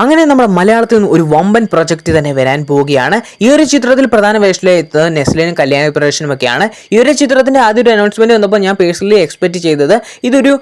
അങ്ങനെ നമ്മുടെ മലയാളത്തിൽ നിന്ന് ഒരു വമ്പൻ പ്രൊജക്റ്റ് തന്നെ വരാൻ പോവുകയാണ്. ഈ ഒരു ചിത്രത്തിൽ പ്രധാന വേഷത്തിലെത്തുന്നത് നെസ്ലിനും കല്യാണ പ്രവേശനും ഒക്കെയാണ് ഈ ഒരു ചിത്രത്തിന്റെ ആദ്യ ഒരു അനൗൺസ്മെന്റ് വന്നപ്പോൾ ഞാൻ പേഴ്സണലി എക്സ്പെക്ട് ചെയ്തത് ഇതൊരു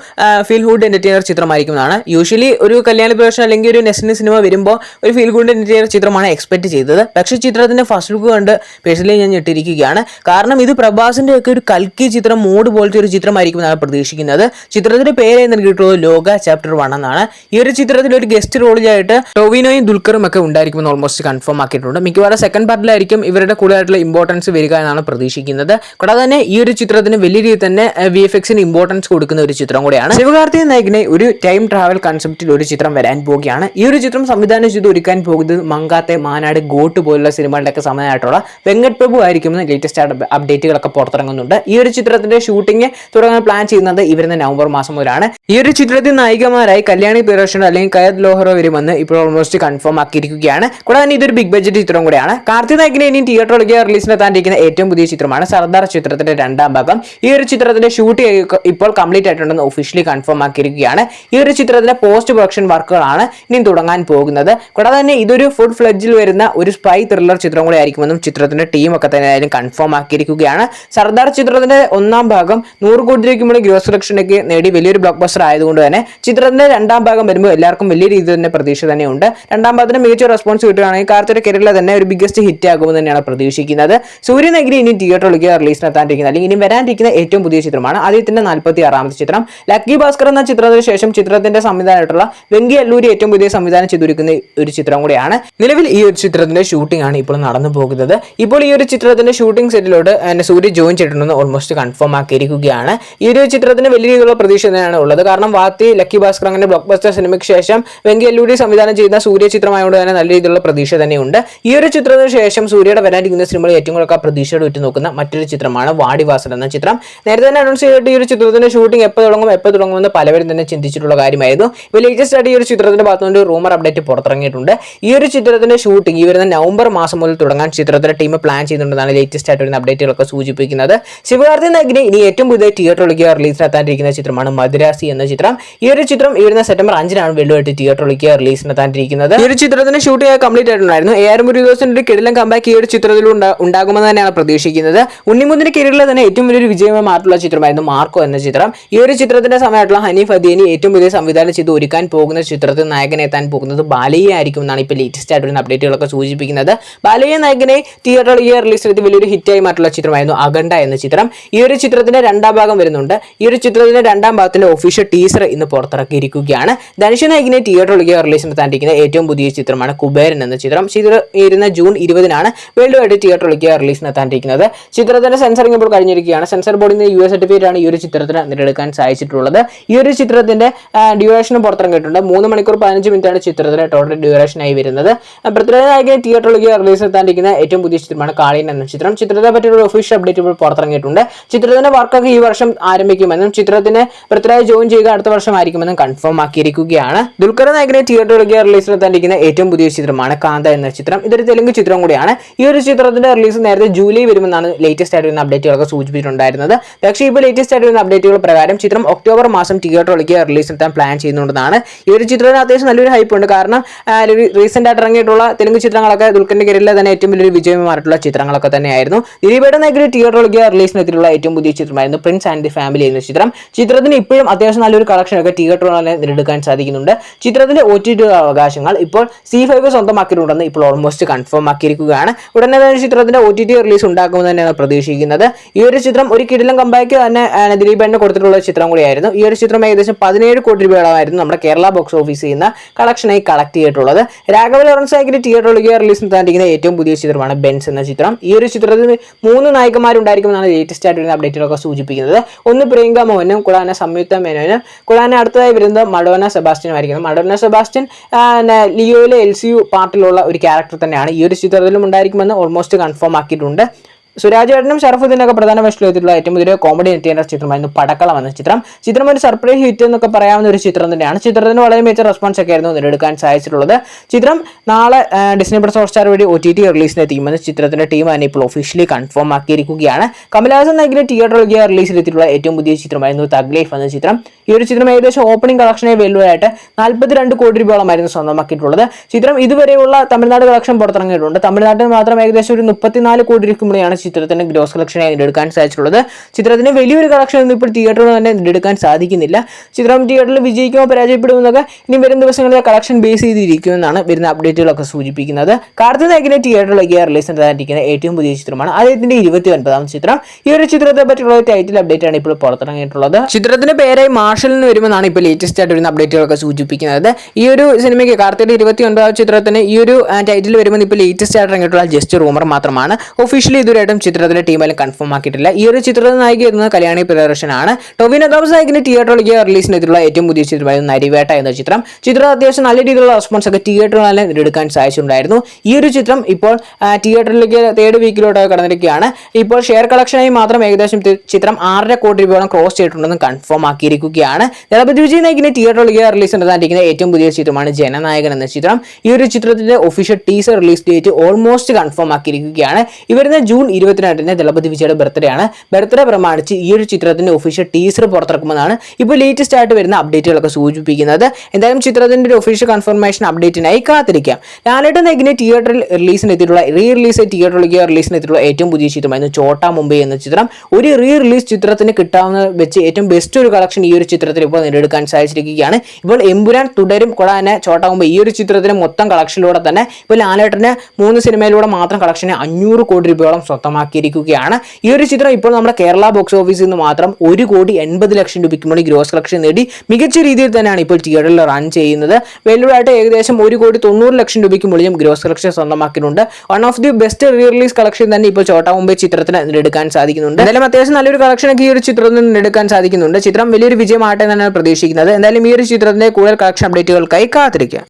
ഫീൽ ഗുഡ് എന്റർടൈനർ ചിത്രമായിരിക്കും എന്നാണ് യൂഷ്വലി ഒരു കല്യാണ അല്ലെങ്കിൽ ഒരു നെസ്ലിൻ സിനിമ വരുമ്പോൾ ഒരു ഫീൽ ഗുഡ് എന്റർടൈനർ ചിത്രമാണ് എക്സ്പെക്ട് ചെയ്തത്. പക്ഷേ ചിത്രത്തിന്റെ ഫസ്റ്റ് ലുക്ക് കണ്ട് പേഴ്സണലി ഞാൻ ഞെട്ടിരിക്കുകയാണ്. കാരണം ഇത് പ്രഭാസിന്റെ ഒക്കെ ഒരു കൽക്കി ചിത്രം മൂഡ് പോലത്തെ ഒരു ചിത്രമായിരിക്കും എന്നാണ് പ്രതീക്ഷിക്കുന്നത്. ചിത്രത്തിന്റെ പേര് നൽകിയിട്ടുള്ളത് ലോക ചാപ്റ്റർ വൺ എന്നാണ്. ഈ ഒരു ചിത്രത്തിൽ ഒരു ഗസ്റ്റ് റോളിലായിട്ട് ടോവിനോയും ദുൽഖറും ഒക്കെ ഉണ്ടായിരിക്കുമെന്ന് ഓൾമോസ്റ്റ് കൺഫേം ആക്കിയിട്ടുണ്ട്. മിക്കവാറും സെക്കൻഡ് പാർട്ടിലായിരിക്കും ഇവരുടെ കൂടുതലായിട്ടുള്ള ഇമ്പോർട്ടൻസ് വരിക എന്നാണ് പ്രതീക്ഷിക്കുന്നത്. കൂടാതെ തന്നെ ഈ ഒരു ചിത്രത്തിന് വലിയ രീതിയിൽ തന്നെ വി എഫ് എക്സിന് ഇമ്പോർട്ടൻസ് കൊടുക്കുന്ന ഒരു ചിത്രം കൂടിയാണ്. ശിവകാർത്തികൻ നായകനെ ഒരു ടൈം ട്രാവൽ കൺസെപ്റ്റിൽ ഒരു ചിത്രം വരാൻ പോവുകയാണ്. ഈ ഒരു ചിത്രം സംവിധാനം ചെയ്ത് ഒരുക്കാൻ പോകുന്നത് മങ്കാത്തെ മാനാട് ഗോട്ട് പോലുള്ള സിനിമകളുടെയൊക്കെ സമയമായിട്ടുള്ള വെങ്കട് പ്രഭു ആയിരിക്കുമെന്ന് ലേറ്റസ്റ്റ് അപ്ഡേറ്റുകളൊക്കെ പുറത്തിറങ്ങുന്നുണ്ട്. ഈ ഒരു ചിത്രത്തിന്റെ ഷൂട്ടിംഗ് തുടങ്ങാൻ പ്ലാൻ ചെയ്യുന്നത് ഇവരുന്ന വരുന്ന നവംബർ മാസം മുതലാണ്. ഈ ഒരു ചിത്രത്തിൽ നായികമാരായി കല്യാണി പിറോഷൻ അല്ലെങ്കിൽ കയത് ലോഹറോ വരുമെന്ന് ഇപ്പോൾ ഓൾമോസ്റ്റ് കൺഫേം ആക്കിയിരിക്കുകയാണ്. കൂടാതെ തന്നെ ഇതൊരു ബിഗ് ബഡ്ജറ്റ് ചിത്രം കൂടിയാണ്. കാർത്തിക് നായകിനെ ഇനി തിയേറ്ററിലേക്ക് റിലീസിനെത്താണ്ടിരിക്കുന്ന ഏറ്റവും പുതിയ ചിത്രമാണ് സർദാർ ചിത്രത്തിന്റെ രണ്ടാം ഭാഗം. ഈ ഒരു ചിത്രത്തിന്റെ ഷൂട്ട് ഇപ്പോൾ കംപ്ലീറ്റ് ആയിട്ടുണ്ടെന്ന് ഒഫീഷ്യലി കൺഫേം ആക്കിയിരിക്കുകയാണ്. ഈ ഒരു ചിത്രത്തിന്റെ പോസ്റ്റ് പ്രൊഡക്ഷൻ വർക്കുകളാണ് ഇനി തുടങ്ങാൻ പോകുന്നത്. കൂടാതെ തന്നെ ഇതൊരു ഫുൾ ഫ്ലഡ്ജിൽ വരുന്ന ഒരു സ്പൈ ത്രില്ലർ ചിത്രം കൂടി ആയിരിക്കുമെന്നും ചിത്രത്തിന്റെ ടീം ഒക്കെ തന്നെ കൺഫേം ആക്കിയിരിക്കുകയാണ്. സർദാർ ചിത്രത്തിന്റെ ഒന്നാം ഭാഗം നൂറ് കോടി മുകളിൽ ഗ്രോസ് കളക്ഷനൊക്കെ നേടി വലിയൊരു ബ്ലോക്ക് ബസ്റ്റർ ആയതുകൊണ്ട് തന്നെ ചിത്രത്തിന്റെ രണ്ടാം ഭാഗം വരുമ്പോൾ എല്ലാവർക്കും വലിയ രീതിയിൽ തന്നെ പ്രതീക്ഷ തന്നെയുണ്ട്. രണ്ടാം ഭാഗത്തിന് മികച്ച റെസ്പോൺസ് കിട്ടുകയാണെങ്കിൽ കാർത്തിയുടെ കരിയറിലെ തന്നെ ഒരു ബിഗ്ഗസ്റ്റ് ഹിറ്റ് ആകുമെന്ന് തന്നെയാണ് പ്രതീക്ഷിക്കുന്നത്. സൂര്യനഗിരി ഇനി തിയേറ്ററിലേക്ക് റിലീസിനെത്താണ്ടിരിക്കുന്നത് അല്ലെങ്കിൽ ഇനി വരാനിരിക്കുന്ന ഏറ്റവും പുതിയ ചിത്രമാണ് ആദ്യത്തിന്റെ നാൽപ്പത്തി ആറാമത്തെ ചിത്രം. ലക്കി ഭാസ്കർ എന്ന ചിത്രത്തിന് ശേഷം ചിത്രത്തിന്റെ സംവിധാനമായിട്ടുള്ള വെങ്കി അല്ലൂരി ഏറ്റവും പുതിയ സംവിധാനം ചെയ്തിരിക്കുന്ന ഒരു ചിത്രം കൂടിയാണ്. നിലവിൽ ഈ ഒരു ചിത്രത്തിന്റെ ഷൂട്ടിംഗ് ആണ് ഇപ്പോൾ നടന്നു പോകുന്നത്. ഇപ്പോൾ ഈ ഒരു ചിത്രത്തിന്റെ ഷൂട്ടിംഗ് സെറ്റിലോട്ട് സൂര്യ ജോയിൻ ചെയ്തിട്ടുണ്ടെന്ന് ഓൾമോസ്റ്റ് കൺഫേം ആക്കിയിരിക്കുകയാണ്. ഈ ഒരു ചിത്രത്തിന് വലിയ രീതിയിലുള്ള പ്രതീക്ഷ തന്നെയാണ് ഉള്ളത്. കാരണം വാത്തി ലക്കി ഭാസ്കർ അങ്ങനെ ബ്ലോക്ക് ബസ്റ്റർ സിനിമയ്ക്ക് ശേഷം വെങ്കി അല്ലൂരി സംവിധാനം ചെയ്ത സൂര്യ ചിത്രമായതുകൊണ്ട് തന്നെ നല്ല രീതിയിലുള്ള പ്രതീക്ഷ തന്നെയുണ്ട്. ഈ ഒരു ചിത്രത്തിന് ശേഷം സൂര്യയുടെ വരാനിരിക്കുന്ന സിനിമകൾ ഏറ്റവും കൂടുതൽ പ്രതീക്ഷയോട് ഉറ്റുനോക്കുന്ന മറ്റൊരു ചിത്രമാണ് വാടിവാസൽ എന്ന ചിത്രം. നേരത്തെ തന്നെ അനൗൺസ് ചെയ്തിട്ട് ഈ ഒരു ചിത്രത്തിന്റെ ഷൂട്ടിംഗ് എപ്പോൾ തുടങ്ങും എപ്പോൾ തുടങ്ങുമെന്ന് പലവരും തന്നെ ചിന്തിച്ചിട്ടുള്ള കാര്യമായിരുന്നു. ഇപ്പോൾ ലേറ്റസ്റ്റ് ആയിട്ട് ഈ ഒരു ചിത്രത്തിന്റെ ഭാഗത്തുനിന്ന് റൂമർ അപ്ഡേറ്റ് പുറത്തിറങ്ങിയിട്ടുണ്ട്. ഈ ഒരു ചിത്രത്തിന്റെ ഷൂട്ടിംഗ് ഈ വരുന്ന നവംബർ മാസം മുതൽ തുടങ്ങാൻ ചിത്രത്തിന്റെ ടീം പ്ലാൻ ചെയ്യുന്നുണ്ടെന്നാണ് ലേറ്റസ്റ്റ് ആയിട്ട് വരുന്ന അപ്ഡേറ്റുകളൊക്കെ സൂചിപ്പിക്കുന്നത്. ശിവകാർത്തി നഗ്നി ഇനി ഏറ്റവും പുതിയ തിയേറ്ററിലേക്ക് റിലീസിനെത്താണ്ടിരിക്കുന്ന ചിത്രമാണ് മദ്രാസി എന്ന ചിത്രം. ഈ ഒരു ചിത്രം ഈ വരുന്ന സെപ്റ്റംബർ അഞ്ചിനാണ് വെള്ളുമായിട്ട് തിയേറ്ററിലേക്ക് റിലീസിനെത്താണ്ടിരിക്കുന്നത് ഈ ഒരു ചിത്രത്തിന്റെ ഷൂട്ടിംഗ് കംപ്ലീറ്റ് ആയിട്ടുണ്ടായിരുന്നു. എ ആർ മുരുകോസിന്റെ ഒരു കിടിലം കമ്പാക്ക് ഈ ഒരു ചിത്രത്തിൽ ഉണ്ടാ- ഉണ്ടാകുമെന്ന് തന്നെയാണ് പ്രതീക്ഷിക്കുന്നത്. ഉണ്ണിമുന്തിന്റെ കരിയറിലെ തന്നെ ഏറ്റവും വലിയൊരു വിജയമായിട്ടുള്ള ചിത്രമായിരുന്നു മാർക്കോ എന്ന ചിത്രം. ഈ ഒരു ചിത്രത്തിന്റെ സമയമായിട്ടുള്ള ഹനീഫ് അദീനി ഏറ്റവും വലിയ സംവിധാനം ചെയ്ത് ഒരുക്കാൻ പോകുന്ന ചിത്രത്തിൽ നായകനെത്താൻ പോകുന്നത് ബാലയെ ആയിരിക്കും എന്നാണ് ഇപ്പോൾ ലേറ്റസ്റ്റ് ആയിട്ട് വരുന്ന അപ്ഡേറ്റുകളൊക്കെ സൂചിപ്പിക്കുന്നത്. ബാലയെ നായകനെ തിയേറ്ററിൽ ഈ റിലീസ് ചെയ്ത് വലിയൊരു ഹിറ്റായി മാറ്റുള്ള ചിത്രമായിരുന്നു അഖണ്ഡ എന്ന ചിത്രം. ഈ ഒരു ചിത്രത്തിന്റെ രണ്ടാം ഭാഗം വരുന്നുണ്ട്. ഈ ഒരു ചിത്രത്തിന്റെ രണ്ടാം ഭാഗത്തിന്റെ ഒഫീഷ്യൽ ടീസർ ഇന്ന് പുറത്തിറക്കിയിരിക്കുകയാണ്. ധനുഷ് നായകിനെ തിയേറ്ററിലേക്ക് റിലീസിന് താണ്ടിരിക്കുന്ന ഏറ്റവും പുതിയ ചിത്രമാണ് കുബേരൻ എന്ന ചിത്രം. ചിത്രം ഇരുന്ന ജൂൺ ഇരുപതിനാണ് വേൾഡ് വൈഡ് തിയേറ്ററിലേക്ക് റിലീസിന് എത്താണ്ടിരിക്കുന്നത് ചിത്രത്തിന്റെ സെൻസറിംഗ് ഇപ്പോൾ കഴിഞ്ഞിരിക്കുകയാണ്. സെൻസർ ബോർഡിൽ നിന്ന് യു എസ് ആണ് ഈ ഒരു ചിത്രത്തിന് നേടിയെടുക്കാൻ സാധിച്ചിട്ടുള്ളത്. ഈ ഒരു ചിത്രത്തിന്റെ ഡ്യൂറേഷനും പുറത്തിറങ്ങിയിട്ടുണ്ട് മൂന്ന് മണിക്കൂർ പതിനഞ്ച് മിനിറ്റ് ആണ് ചിത്രത്തിന് ടോട്ടൽ ഡ്യൂറേഷൻ ആയി വരുന്നത്. നായകനെ തിയേറ്ററിലേക്ക് റിലീസ് എത്താണ്ടിരിക്കുന്ന ഏറ്റവും പുതിയ ചിത്രമാണ് കാളിയൻ എന്ന ചിത്രം. ചിത്രത്തെ പറ്റിയുള്ള ഒഫീഷ്യൽ അപ്ഡേറ്റ് ഇപ്പോൾ പുറത്തിറങ്ങിയിട്ടുണ്ട്. ചിത്രത്തിന്റെ വർക്കൊക്കെ ഈ വർഷം ആരംഭിക്കുമെന്നും ചിത്രത്തിന് പൃഥ്വിരാജ് ജോയിൻ ചെയ്യുക അടുത്ത വർഷം ആയിരിക്കുമെന്നും കൺഫേം ആക്കിയിരിക്കുകയാണ്. ദുൽഖർ നായകനെ തിയേറ്ററിലേക്ക് റിലീസ് തന്നിരിക്കുന്ന ഏറ്റവും പുതിയ ചിത്രമാണ് കാന്ത എന്ന ചിത്രം. ഇതൊരു തെലുങ്ക് ചിത്രം കൂടിയാണ്. ഈ ഒരു ചിത്രത്തിന്റെ റിലീസ് നേരത്തെ ജൂലൈ വരുമെന്നാണ് ലേറ്റസ്റ്റ് ആയിട്ട് വരുന്ന അപ്ഡേറ്റുകളൊക്കെ സൂചിപ്പിച്ചിട്ടുണ്ടായിരുന്നത്. പക്ഷേ ഇപ്പോൾ ലേറ്റസ്റ്റ് ആയിട്ട് വരുന്ന അപ്ഡേറ്റുകൾ പ്രകാരം ചിത്രം ഒക്ടോബർ മാസം തിയേറ്ററിലേക്ക് റിലീസ് എത്താൻ പ്ലാൻ ചെയ്യുന്നുണ്ടെന്നാണ് ഈ ഒരു ചിത്രത്തിന് അത്യാവശ്യം നല്ലൊരു ഹൈപ്പ് ഉണ്ട്. കാരണം റീസെന്റ് ആയിട്ട് ഇറങ്ങിയിട്ടുള്ള തെലുങ്ക് ചിത്രങ്ങളൊക്കെ ദുൽഖറിന്റെ കരിയറിലെ തന്നെ ഏറ്റവും വലിയൊരു വിജയമായിട്ടുള്ള ചിത്രങ്ങളൊക്കെ തന്നെയായിരുന്നു. ദിലീപേടെ നഗരി തിയേറ്ററിലേക്ക് റിലീസിനെത്തിയിട്ടുള്ള ഏറ്റവും പുതിയ ചിത്രമായിരുന്നു പ്രിൻസ് ആൻഡ് ദി ഫാമിലി എന്ന ചിത്രം. ചിത്രത്തിന് ഇപ്പോഴും അത്യാവശ്യം നല്ലൊരു കളക്ഷനൊക്കെ തിയേറ്ററുകളിൽ തന്നെ നേടിയെടുക്കാൻ സാധിക്കുന്നുണ്ട്. ചിത്രത്തിന്റെ ഒ ടി ടി അവകാശങ്ങൾ ഇപ്പോൾ സി ഫൈവ് സ്വന്തമാക്കിയിട്ടുണ്ടെന്ന് ഇപ്പോൾ ഓൾമോസ്റ്റ് കൺഫേം ആക്കിയിരിക്കുകയാണ്. ഉടനെ തന്നെ ചിത്രത്തിന്റെ ഒ ടി ടി റിലീസ് ഉണ്ടാക്കുമെന്ന് തന്നെയാണ് പ്രതീക്ഷിക്കുന്നത്. ഈ ഒരു ചിത്രം ഒരു കിടിലം കമ്പാക്ക് തന്നെ ദിലീപ് എന്നെ കൊടുത്തിട്ടുള്ള ചിത്രം കൂടിയായിരുന്നു. ഈ ഒരു ചിത്രം ഏകദേശം പതിനേഴ് കോടി രൂപയോളമായിരുന്നു നമ്മുടെ കേരള ബോക്സ് ഓഫീസിൽ നിന്ന് കളക്ഷനായി കളക്ട് ചെയ്തിട്ടുള്ളത്. രാഘവ ലോറൻസ് ആയിട്ട് തിയേറ്ററിലേക്ക് റിലീസ് നടത്തിയിരിക്കുന്ന ഏറ്റവും പുതിയ ചിത്രമാണ് ബെൻസ് എന്ന ചിത്രം. ഈ ഒരു ചിത്രത്തിൽ മൂന്ന് നായകന്മാരുണ്ടായിരിക്കുമെന്നാണ് ലേറ്റസ്റ്റ് ആയിട്ട് വരുന്ന അപ്ഡേറ്റുകളൊക്കെ സൂചിപ്പിക്കുന്നത്. ഒന്ന് പ്രിയങ്ക മോഹനും കൂടാതെ സംയുക്ത മേനോനും കൂടാതെ അടുത്തതായി വരുന്നത് മഡോന സെബാസ്റ്റ്യനും ആയിരിക്കും മഡോന സെബാസ്റ്റ്യൻ ലിയോയിലെ എൽ സി യു പാർട്ടിലുള്ള ഒരു ക്യാരക്ടർ തന്നെയാണ്. ഈ ഒരു ചിത്രത്തിലും ഉണ്ടായിരിക്കുമെന്ന് ഓൾമോസ്റ്റ് കൺഫേം ആക്കിയിട്ടുണ്ട്. സുരാജ് ഷറഫുദ്ദീൻ ഒക്കെ പ്രധാന വേഷം വേഷത്തിലെത്തിയിട്ടുള്ള ഏറ്റവും പുതിയ കോമഡി എത്തിയ ചിത്രമായിരുന്നു പടക്കളം എന്ന ചിത്രം. ചിത്രം ഒരു സർപ്രൈസ് ഹിറ്റ് എന്നൊക്കെ പറയാവുന്ന ഒരു ചിത്രം തന്നെയാണ്. ചിത്രത്തിന് വളരെ മികച്ച റെസ്പോൺസ് ഒക്കെ ആയിരുന്നു നേടിയെടുക്കാൻ സാധിച്ചിട്ടുള്ളത്. ചിത്രം നാളെ ഡിസ്നി പ്ലസ് ഹോട്ട്സ്റ്റാർ വഴി ഒ ടി ടി റിലീസിന് എത്തിക്കുമെന്ന് ചിത്രത്തിന്റെ ടീം തന്നെ ഇപ്പോൾ ഒഫീഷ്യലി കൺഫേം ആക്കിയിരിക്കുകയാണ്. കമലഹാസൻ നായകിലെ തിയേറ്ററിലേക്ക് റിലീസിലെത്തിയിട്ടുള്ള ഏറ്റവും പുതിയ ചിത്രമായിരുന്നു തഗ് ലൈഫ് എന്ന ചിത്രം. ഈ ഒരു ചിത്രം ഏകദേശം ഓപ്പണിംഗ് കളക്ഷനെ വെല്ലുവായിട്ട് നാൽപ്പത്തിരണ്ട് കോടി രൂപയോളമായിരുന്നു സ്വന്തമാക്കിയിട്ടുള്ളത്. ചിത്രം ഇതുവരെയുള്ള തമിഴ്നാട് കളക്ഷൻ പുറത്തിറങ്ങിയിട്ടുണ്ട്. തമിഴ്നാട്ടിൽ മാത്രം ഏകദേശം ഒരു മുപ്പത്തിനാല് കോടി രൂപയാണ് ചിത്രത്തിന് ഗ്രോസ് കളക്ഷനായി നേടിയെടുക്കാൻ സാധിച്ചിട്ടുള്ളത്. ചിത്രത്തിന് വലിയൊരു കളക്ഷൻ ഒന്നും ഇപ്പോൾ തിയേറ്ററിൽ തന്നെ നേടിയെടുക്കാൻ സാധിക്കുന്നില്ല. ചിത്രം തിയേറ്ററിൽ വിജയിക്കുമോ പരാജയപ്പെടുമോ എന്നൊക്കെ ഇനി വരും ദിവസങ്ങളിലെ കളക്ഷൻ ബേസ് ചെയ്തിരിക്കുമെന്നാണ് വരുന്ന അപ്ഡേറ്റുകളൊക്കെ സൂചിപ്പിക്കുന്നത്. കാർത്തിക് നായകിനെ തിയേറ്ററിലേക്ക് റിലീസ് ചെയ്തിരിക്കുന്ന ഏറ്റവും പുതിയ ചിത്രമാണ് അദ്ദേഹത്തിന്റെ ഇരുപത്തി ഒൻപതാം ചിത്രം. ഈ ഒരു ചിത്രത്തെ പറ്റിയുള്ള ടൈറ്റിൽ അപ്ഡേറ്റ് ആണ് ഇപ്പോൾ പുറത്തിറങ്ങിയിട്ടുള്ളത്. ചിത്രത്തിന്റെ പേരായി മാർഷൽ എന്ന് വരുമെന്നാണ് ഇപ്പോൾ ലേറ്റസ്റ്റ് ആയിട്ട് വരുന്ന അപ്ഡേറ്റുകളൊക്കെ സൂചിപ്പിക്കുന്നത്. ഈ ഒരു സിനിമയ്ക്ക് കാർത്തിയുടെ ഇരുപത്തി ഒൻപതാം ചിത്രത്തിന് ഈ ഒരു ടൈറ്റിൽ വരുമ്പോൾ ഇപ്പോൾ ലേറ്റസ്റ്റ് ആയിട്ട് ഇറങ്ങിയിട്ടുള്ള ജസ്റ്റ് റൂമർ മാത്രമാണ്. ഒഫീഷ്യലി ഇതുവരെയായിട്ടും ചിത്രത്തിന്റെ ടീമെല്ലാം കൺഫേം ആക്കിയിട്ടില്ല. ഈ ഒരു ചിത്രത്തിൽ നായിക എത്തുന്നത് കല്യാണി പ്രിയദർശനാണ്. ടൊവിനോ തോമസ് നായിക്കിന്റെ തിയേറ്ററിലേക്ക് റിലീസിനെത്തിയിട്ടുള്ള ഏറ്റവും പുതിയ ചിത്രമായിരുന്നു നരിവേട്ട എന്ന ചിത്രം. ചിത്രം അത്യാവശ്യം നല്ല രീതിയിലുള്ള റെസ്പോൺസ് ഒക്കെ തിയേറ്ററുകളിൽ നേടിയെടുക്കാൻ സാധിച്ചിട്ടുണ്ടായിരുന്നു. ഈ ഒരു ചിത്രം ഇപ്പോൾ തിയേറ്ററിലേക്ക് തേർഡ് വീക്കിലോട്ട് കടന്നിരിക്കുകയാണ്. ഇപ്പോൾ ഷെയർ കളക്ഷനായി മാത്രം ഏകദേശം ചിത്രം ആറര കോടി രൂപയോളം ക്രോസ് ചെയ്തിട്ടുണ്ടെന്ന് കൺഫേം ആക്കിയിരിക്കുകയാണ്. ദളപതി വിജയ് നായിക്കിന്റെ തിയേറ്ററിലേക്ക് റിലീസ് നടന്നിരിക്കുന്ന ഏറ്റവും പുതിയ ചിത്രമാണ് ജനനായകൻ എന്ന ചിത്രം. ഈ ഒരു ചിത്രത്തിന്റെ official teaser release date almost confirm ആക്കിയിരിക്കുകയാണ്. ഇവരുന്ന വരുന്ന ജൂൺ ഇരുപത്തിരണ്ടിന് ദളപതി വിജയുടെ ബർത്ത്ഡേ ആണ്. ബർത്ത്ഡേ പ്രമാണിച്ച് ഈ ഒരു ചിത്രത്തിന്റെ ഒഫീഷ്യൽ ടീസർ പുറത്തിറക്കുമെന്നാണ് ഇപ്പോൾ ലേറ്റസ്റ്റ് ആയിട്ട് വരുന്ന അപ്ഡേറ്റുകളൊക്കെ സൂചിപ്പിക്കുന്നത്. എന്തായാലും ചിത്രത്തിന്റെ ഒരു ഒഫീഷ്യൽ കൺഫർമേഷൻ അപ്ഡേറ്റിനായി കാത്തിരിക്കാം. ലാലേട്ടൻ നെഗിനെ തിയേറ്ററിൽ റിലീസിന് എത്തിയിട്ടുള്ള റീ റിലീസ് തിയേറ്ററിലേക്ക് റിലീസിന് എത്തിയിട്ടുള്ള ഏറ്റവും പുതിയ ചിത്രമായിരുന്നു ചോട്ടാ മുംബൈ എന്ന ചിത്രം. ഒരു റീ റിലീസ് ചിത്രത്തിന് കിട്ടാവുന്ന വെച്ച് ഏറ്റവും ബെസ്റ്റ് ഒരു കളക്ഷൻ ഈ ഒരു ചിത്രത്തിൽ ഇപ്പോൾ നേടിയെടുക്കാൻ സാധിച്ചിരിക്കുകയാണ്. ഇപ്പോൾ എമ്പുരാൻ തുടരും തന്നെ ചോട്ടാ മുംബൈ ഈ ഒരു ചിത്രത്തിന് മൊത്തം കളക്ഷനിലൂടെ തന്നെ ഇപ്പോൾ ലാലേട്ടന് മൂന്ന് സിനിമയിലൂടെ മാത്രം കളക്ഷന് അഞ്ഞൂറ് കോടി രൂപയോളം സ്വന്തമാക്കിയിരിക്കുകയാണ് ഈ ഒരു ചിത്രം ഇപ്പോൾ നമ്മുടെ കേരള ബോക്സ് ഓഫീസിൽ നിന്ന് മാത്രം ഒരു കോടി എൺപത് ലക്ഷം രൂപയ്ക്ക് മുകളിൽ ഗ്രോസ് കളക്ഷൻ നേടി. മികച്ച രീതിയിൽ തന്നെയാണ് ഇപ്പോൾ തിയേറ്ററിൽ റൺ ചെയ്യുന്നത്. വെല്ലുവിളായിട്ട് ഏകദേശം ഒരു കോടി തൊണ്ണൂറ് ലക്ഷം രൂപയ്ക്ക് മുകളിലും ഗ്രോസ് കളക്ഷൻ സ്വന്തമാക്കിയിട്ടുണ്ട്. One of the best re release collection തന്നെ ഇപ്പോൾ ചോട്ടാ മുംബൈ ചിത്രത്തിന് എടുക്കാൻ സാധിക്കുന്നുണ്ട്. എന്തായാലും അത്യാവശ്യം നല്ലൊരു കളക്ഷനൊക്കെ ഈ ഒരു ചിത്രത്തിൽ നിന്ന് എടുക്കാൻ സാധിക്കുന്നുണ്ട്. ചിത്രം വലിയൊരു വിജയമാട്ടെ എന്നാണ് പ്രതീക്ഷിക്കുന്നത്. എന്തായാലും ഈ ഒരു ചിത്രത്തിന്റെ കൂടുതൽ കളക്ഷൻ അപ്ഡേറ്റുകൾക്കായി കാത്തിരിക്കുക.